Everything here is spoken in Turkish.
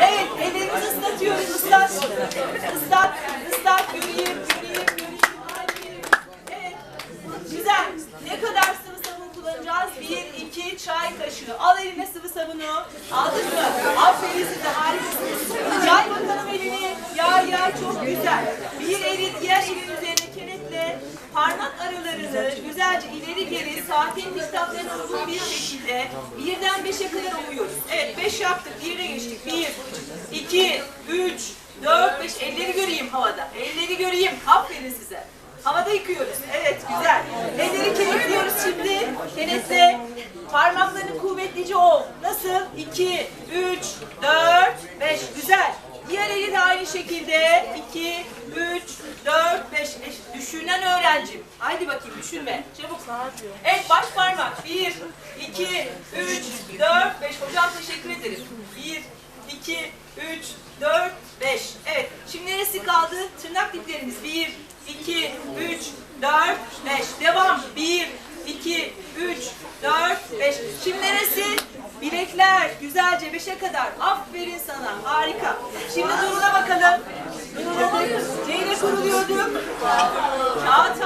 Evet, ellerimizi ıslatıyoruz. Islat. Islat. Islat. Göreyim, göreyim, göreyim. Evet. Güzel. Ne kadar sıvı sabun kullanacağız? Bir, iki çay kaşığı. Al eline sıvı sabunu. Aldın mı? Aferin size. Harikasınız. Yay bakalım elini. Yay yay çok güzel. Bir elin diğer elin üzerine kenetle parmak aralarını güzelce ileri geri saatin diktatlarına uygun bir şekilde birden beşe kadar umuyoruz. Beş yaptık. Birine geçtik. Bir, iki, üç, dört, beş. Elleri göreyim havada. Elleri göreyim. Aferin size. Havada yıkıyoruz. Evet güzel. Elleri kenetliyoruz şimdi. Kenetle. Parmaklarını kuvvetlice ol. Nasıl? 2, 3, 4, 5. Güzel. Diğer eli de aynı şekilde. 2, 3, 4, 5. Düşünen öğrencim. Haydi bakayım düşünme. Çabuk. Evet baş parmak. 1, 2, 3, 4, 5. Hocam teşekkür ederim. 1, 2, 3, 4, 5. Evet. Şimdi neresi kaldı? Tırnak diplerimiz. 1, 2, 3, 4, 5. Devam. 1, 2, 3, 4, 5. Şimdi neresi? Bilekler. Güzelce 5'e kadar. Aferin sana. Harika. Şimdi duruna bakalım. Duruladık. Neyle kuruluyorduk? Kağıt